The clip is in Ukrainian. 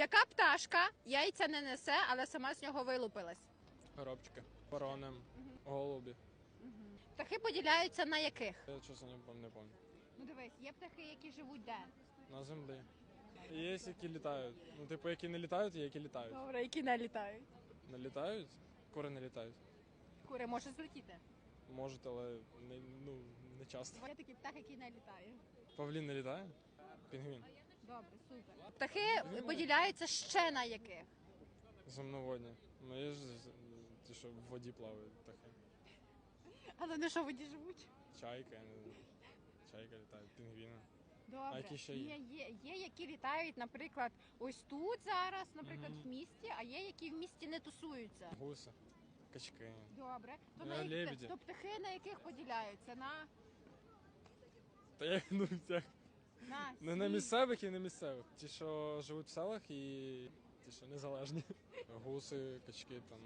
Яка пташка яйця не несе, але сама з нього вилупилась? Горобчики, ворони, голуби. Птахи поділяються на яких? Я чесно не пам'ятаю. Не пам'ятаю. Ну дивись, є птахи, які живуть де? На землі. Є, які літають. Ну, типу, які не літають, і які літають. Добре, які не літають. Не літають? Кури не літають. Кури може злетіти. Можуть, але не, ну, не часто. Є такий птах, який не літає. Павлін не літає? Пінгвін. Добре, супер. Птахи поділяються ще на яких? Земноводні. Ну є ж ті, що в воді плавають птахи. Але не що в воді живуть. Чайка, я не знаю. Чайка літає, пінгвіни. Добре. А які ще є? Є, є, є, які літають, наприклад, ось тут зараз, наприклад, в місті, а є, які в місті не тусуються. Гуси, качки. Добре. То, Е, на які, лебеді. то птахи на яких поділяються? На, Та як ну всяк. На, Не на місцевих і не місцевих. Ті, що живуть в селах і ті, що незалежні. Гуси, качки там.